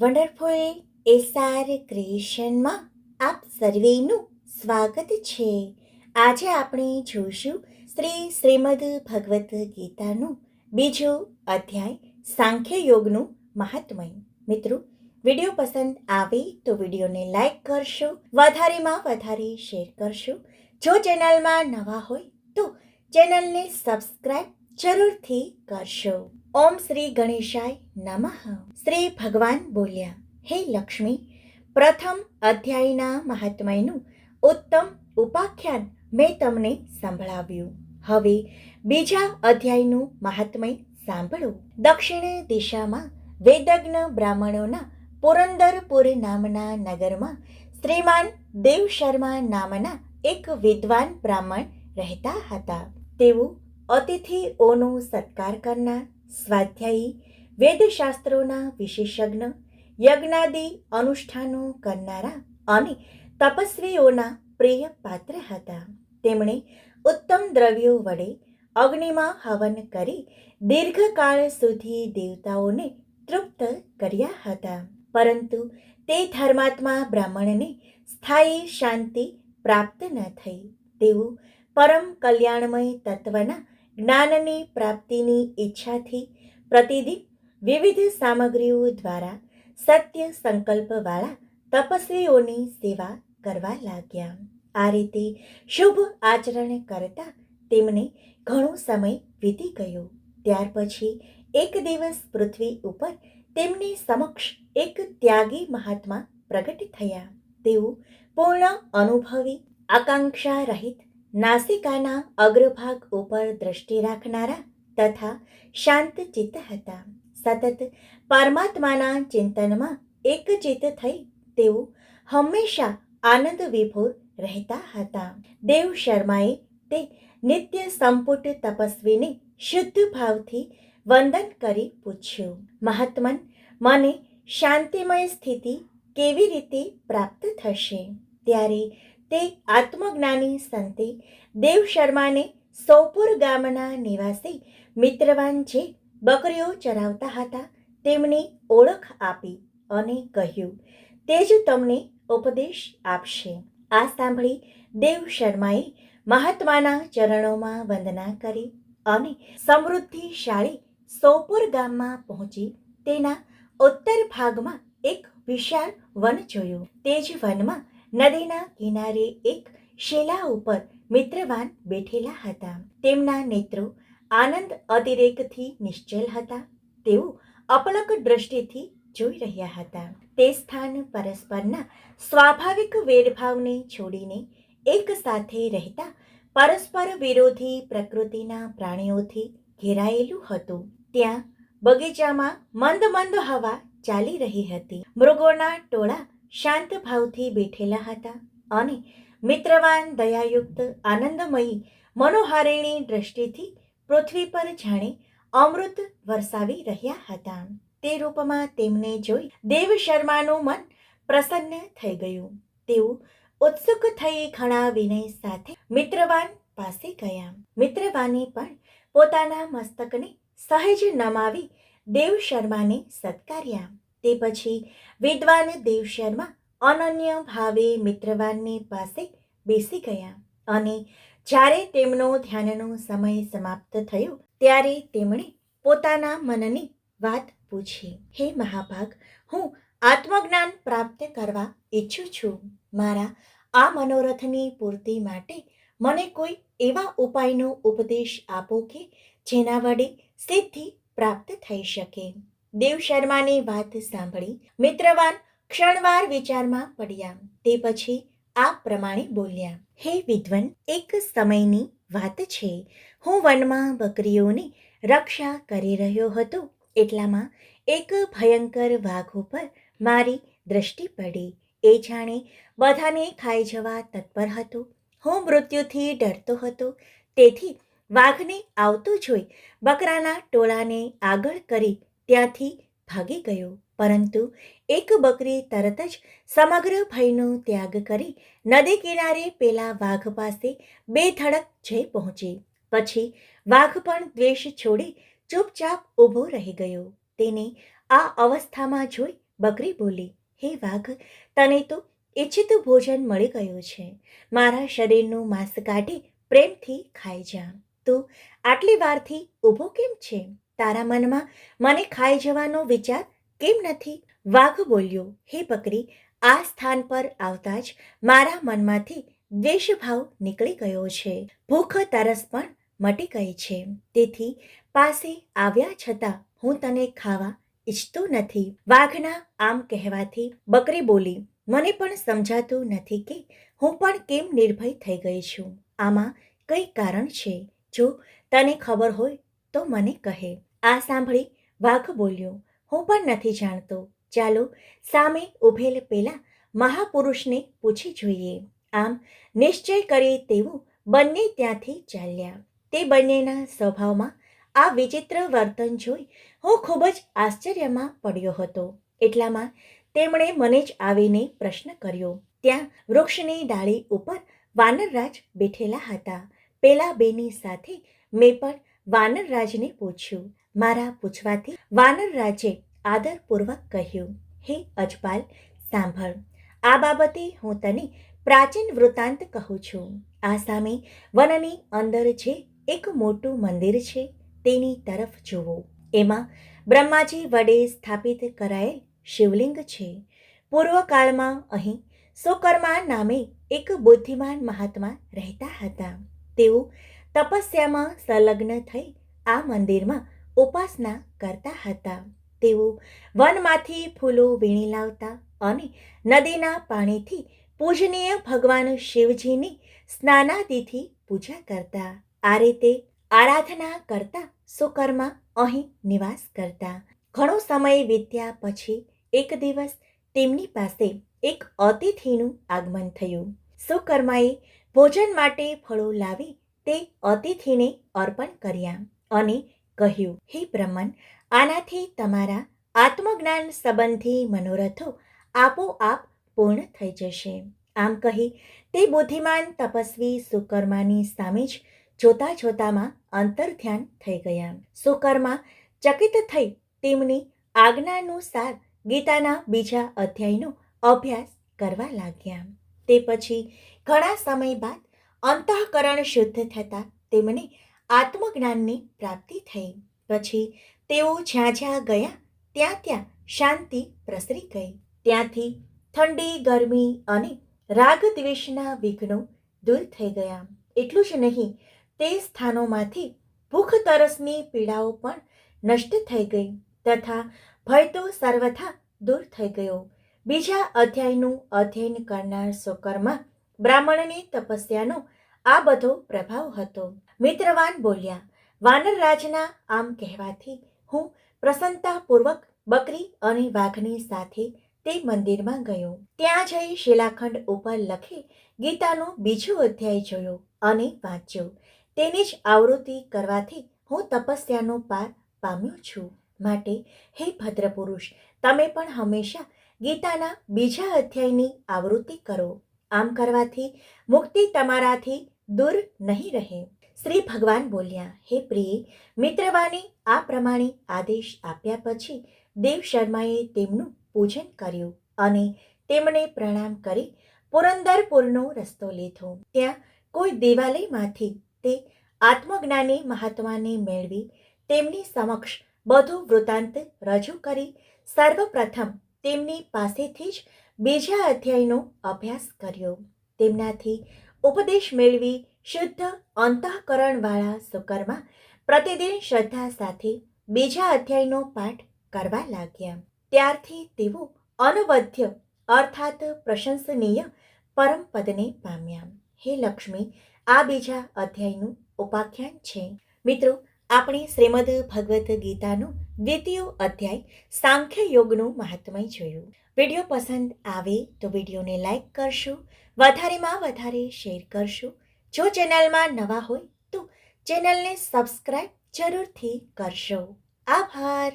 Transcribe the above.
Wonderful SR ક્રિએશનમાં આપ સર્વેનું સ્વાગત છે. આજે આપણે જોઈશું શ્રી શ્રીમદ ભગવદ્ ગીતાનું બીજો અધ્યાય, સાંખ્ય યોગનું મહાત્મય. મિત્રો, વીડિયો પસંદ આવે તો વિડીયોને લાઈક કરશો, વધારેમાં વધારે શેર કરશો. જો ચેનલમાં નવા હોય તો ચેનલને સબસ્ક્રાઈબ જરૂરથી કરશો. ઓમ શ્રી ગણેશાય નમઃ. શ્રી ભગવાન બોલ્યા, હે લક્ષ્મી, પ્રથમ અધ્યાયના મહાત્મયનું ઉત્તમ ઉપાખ્યાન મેં તમને સંભળાવ્યું. હવે બીજા અધ્યાયનું મહાત્મય સાંભળો. દક્ષિણ દિશામાં વેદજ્ઞ બ્રાહ્મણોના પુરંદરપુર નામના નગરમાં શ્રીમાન દેવ શર્મા નામના એક વિદ્વાન બ્રાહ્મણ રહેતા હતા. તેઓ અતિથિઓનો સત્કાર કરનાર સ્વાધ્યાયી વેદશાસ્ત્રોના વિશેષજ્ઞ, યજ્ઞાદિ અનુષ્ઠાનો કરનારા અને તપસ્વીઓના પ્રિય પાત્ર હતા. તેમણે ઉત્તમ દ્રવ્યો વડે અગ્નિમાં હવન કરી દીર્ઘકાળ સુધી દેવતાઓને તૃપ્ત કર્યા હતા. પરંતુ તે ધર્માત્મા બ્રાહ્મણને સ્થાયી શાંતિ પ્રાપ્ત ન થઈ. તેઓ પરમ કલ્યાણમય તત્વના જ્ઞાનની પ્રાપ્તિની ઈચ્છાથી પ્રતિદિન વિવિધ સામગ્રીઓ દ્વારા સત્ય સંકલ્પવાળા તપસ્વીઓની સેવા કરવા લાગ્યા. આ રીતે શુભ આચરણ કરતા તેમને ઘણો સમય વીતી ગયો. ત્યાર પછી એક દિવસ પૃથ્વી ઉપર તેમની સમક્ષ એક ત્યાગી મહાત્મા પ્રગટ થયા. તેઓ પૂર્ણ અનુભવી, આકાંક્ષા રહિત નાસિકાના અગ્રભાગ ઉપર દ્રષ્ટિ રાખનારા તથા શાંત ચિત્ત હતા. સતત પરમાત્માના ચિંતનમાં એક ચિત્ત થઈ તેઓ હંમેશા આનંદ વિભોર રહેતા હતા. દેવ શર્માએ તે નિત્ય સંપુટ તપસ્વીને શુદ્ધ ભાવથી વંદન કરી પૂછ્યું, મહાત્મન, મને શાંતિમય સ્થિતિ કેવી રીતે પ્રાપ્ત થશે? ત્યારે તે આત્મજ્ઞાની સંતે દેવ શર્માને સોપુર ગામના નિવાસી મિત્રવાન જે બકરીઓ ચરાવતા હતા તેમની ઓળખ આપી અને કહ્યું, તે જ તમને ઉપદેશ આપશે. આ સાંભળી દેવ શર્માએ મહાત્માના ચરણોમાં વંદના કરી અને સમૃદ્ધિશાળી સોપુર ગામમાં પહોંચી તેના ઉત્તર ભાગમાં એક વિશાળ વન જોયું. તે જ વનમાં નદીના કિનારે એક શેલા ઉપર મિત્રવાન બેઠેલા હતા. તેમના નેત્રો આનંદ અતિરેકથી નિશ્ચલ હતા. તેઓ અપલક દ્રષ્ટિથી જોઈ રહ્યા હતા. તે સ્થાન પરસ્પરના સ્વાભાવિક વેરભાવને છોડીને એક સાથે રહેતા પરસ્પર વિરોધી પ્રકૃતિના પ્રાણીઓથી ઘેરાયેલું હતું. ત્યાં બગીચામાં મંદ મંદ હવા ચાલી રહી હતી. મૃગોના ટોળા શાંત ભાવથી બેઠેલા હતા અને મિત્રવાન, દયાયુક્ત, આનંદમયી, મનોહારિણી દ્રષ્ટિથી પૃથ્વી પર જાણે અમૃત વરસાવી રહ્યા હતા. તે રૂપમાં તેમને જોઈ દેવ શર્માનું મન પ્રસન્ન થઈ ગયું. તેઓ ઉત્સુક થઈ ઘણા વિનય સાથે મિત્રવાન પાસે ગયા. મિત્રવાને પણ પોતાના મસ્તકને સહેજ નમાવી દેવ શર્માને સત્કાર્યા. તે પછી વિદ્વાન દેવ શર્મા અનન્ય ભાવે મિત્રવાનની પાસે બેસી ગયા અને જ્યારે તેમનો ધ્યાનનો સમય સમાપ્ત થયો, ત્યારે તેમણે પોતાના મનની વાત પૂછી, હે મહાભાગ, હું આત્મજ્ઞાન પ્રાપ્ત કરવા ઈચ્છું છું. મારા આ મનોરથની પૂર્તિ માટે મને કોઈ એવા ઉપાયનો ઉપદેશ આપો કે જેના વડે સિદ્ધિ પ્રાપ્ત થઈ શકે. દેવ શર્માની વાત સાંભળી. મિત્રવાન ક્ષણવાર વિચારમાં પડ્યા. તે પછી આ પ્રમાણે બોલ્યા. હે વિદ્વન, એક સમયની વાત છે. હું વનમાં બકરીઓની રક્ષા કરી રહ્યો હતો. એટલામાં એક ભયંકર વાઘ ઉપર મારી દ્રષ્ટિ પડી. એ જાણે બધાને ખાઈ જવા તત્પર હતો. હું મૃત્યુથી ડરતો હતો. તેથી વાઘને આવતો જોઈ બકરાના ટોળાને આગળ કરી ત્યાંથી ભાગી ગયો. પરંતુ એક બકરી તરત જ સમગ્ર ભયનો ત્યાગ કરી નદી કિનારે પેલા વાઘ પાસે બે ધડક જઈ પહોંચી. પછી વાઘ પણ દ્વેષ છોડી ચૂપચાપ ઊભો રહી ગયો. તેને આ અવસ્થામાં જોઈ બકરી બોલી, હે વાઘ, તને તો ઈચ્છિત ભોજન મળી ગયું છે. મારા શરીરનું માંસ કાઢી પ્રેમથી ખાઈ જા. તું આટલી વારથી ઊભો કેમ છે? તારા મનમાં મને ખાઈ જવાનો વિચાર કેમ નથી? વાઘ બોલ્યો, હે બકરી, આ સ્થાન પર આવતા જ મારા મનમાંથી દ્વેષભાવ નીકળી ગયો છે. ભૂખ, તરસ પણ મટી ગઈ છે. તેથી પાસે આવ્યા છતાં હું તને ખાવા ઈચ્છતો નથી. વાઘના આમ કહેવાથી બકરી બોલી, મને પણ સમજાતું નથી કે હું પણ કેમ નિર્ભય થઈ ગઈ છું. આમાં કઈ કારણ છે? જો તને ખબર હોય તો મને કહે. આ સાંભળી વાઘ બોલ્યો, હું પણ નથી જાણતો. ચાલો, સામે ઊભેલ પેલા મહાપુરુષને પૂછી જોઈએ. આમ નિશ્ચય કરી તેવું બંને ત્યાંથી ચાલ્યા. તે બંનેના સ્વભાવમાં આ વિચિત્ર વર્તન જોઈ હું ખૂબ જ આશ્ચર્યમાં પડ્યો હતો. એટલામાં તેમણે મને જ આવીને પ્રશ્ન કર્યો, ત્યાં વૃક્ષની ડાળી ઉપર વાનરરાજ બેઠેલા હતા. પેલા બેની સાથે મેં પણ વાનરરાજને પૂછ્યું. મારા પૂછવાથી વાનર રાજે આદરપૂર્વક કહ્યું, હે અજપાલ સાંભળ, આ બાબતે હું તને પ્રાચીન વૃત્તાંત કહું છું. આ સામે વનની અંદર જે એક મોટું મંદિર છે, તેની તરફ જુઓ. એમાં બ્રહ્માજી વડે સ્થાપિત કરાયેલ શિવલિંગ છે. પૂર્વકાળમાં અહીં સુકર્મા નામે એક બુદ્ધિમાન મહાત્મા રહેતા હતા. તેઓ તપસ્યામાં સંલગ્ન થઈ આ મંદિરમાં ઉપાસના કરતા હતા. તેઓ વનમાંથી ફૂલો વીણી લાવતા અને નદીના પાણીથી પૂજનીય ભગવાન શિવજીની સ્નાનાદિથી પૂજા કરતા. આ રીતે આરાધના કરતા સુકર્મા અહીં નિવાસ કરતા. ઘણો સમય વીત્યા પછી એક દિવસ તેમની પાસે એક અતિથિનું આગમન થયું. સુકર્માએ ભોજન માટે ફળો લાવી તે અતિથિને અર્પણ કર્યા અને કહ્યું, હે બ્રહ્મન, આનાથી તમારા આત્મજ્ઞાન સંબંધી મનોરથો આપોઆપ પૂર્ણ થઈ જશે. આમ કહી તે બુદ્ધિમાન તપસ્વી સુકર્માની સામે જ જોતા જોતામાં અંતર્ધ્યાન થઈ ગયા. સુકર્મા ચકિત થઈ તેમની આજ્ઞાનુસાર ગીતાના બીજા અધ્યાયનો અભ્યાસ કરવા લાગ્યા. તે પછી ઘણા સમય બાદ અંતઃકરણ શુદ્ધ થતાં તેમને આત્મજ્ઞાનની પ્રાપ્તિ થઈ. પછી તેઓ જ્યાં જ્યાં ગયા, ત્યાં ત્યાં શાંતિ પ્રસરી ગઈ. ત્યાંથી ઠંડી, ગરમી અને રાગ દ્વેષના વિઘ્નો દૂર થઈ ગયા. એટલું જ નહીં, તે સ્થાનોમાંથી ભૂખ તરસની પીડાઓ પણ નષ્ટ થઈ ગઈ તથા ભય તો સર્વથા દૂર થઈ ગયો. બીજા અધ્યાયનું અધ્યયન કરનાર સુકર્મા બ્રાહ્મણની તપસ્યાનો આ બધો પ્રભાવ હતો. મિત્રવાન બોલ્યા વાનરરાજના આમ કહેવાથી હું પ્રસન્નતાપૂર્વક બકરી અને વાઘની સાથે તે મંદિરમાં ગયો. ત્યાં જઈ શિલાખંડ ઉપર લખી ગીતાનો બીજો અધ્યાય જોયો અને વાંચ્યો. તેની જ આવૃત્તિ કરવાથી હું તપસ્યાનો પાર પામ્યો છું. માટે, હે ભદ્રપુરુષ, તમે પણ હંમેશા ગીતાના બીજા અધ્યાયની આવૃત્તિ કરો. આમ કરવાથી મુક્તિ તમારાથી દૂર નહીં રહે. શ્રી ભગવાન બોલ્યા, હે પ્રિય મિત્રવાને આ પ્રમાણે આદેશ આપ્યા પછી દેવ શર્માએ તેમનું પૂજન કર્યું અને તેમણે પ્રણામ કરી પુરંદરપુરનો રસ્તો લીધો. ત્યાં કોઈ દેવાલયમાંથી તે આત્મજ્ઞાની મહાત્માને મેળવી તેમની સમક્ષ બધું વૃત્તાંત રજૂ કરી સર્વપ્રથમ તેમની પાસેથી જ બીજા અધ્યાયનો અભ્યાસ કર્યો. તેમનાથી ઉપદેશ મેળવી શુદ્ધ અંતઃકરણવાળા સુકર્મા પ્રતિદિન શ્રદ્ધા સાથે બીજા અધ્યાયનો પાઠ કરવા લાગ્યા. ત્યારથી તેઓ અનવધ્ય અર્થાત પ્રશંસનીય પરમ પદને પામ્યા. હે લક્ષ્મી, આ બીજા અધ્યાયનું ઉપાખ્યાન છે. મિત્રો, આપણે શ્રીમદ ભગવદ્ ગીતાનું દ્વિતીય અધ્યાય સાંખ્ય યોગનું મહાત્મય જોયું. વીડિયો પસંદ આવે તો વિડીયોને લાઈક કરશો વધારેમાં વધારે શેર કરશો. જો ચેનલમાં નવા હોય તો ચેનલને સબસ્ક્રાઈબ જરૂરથી કરશો. આભાર.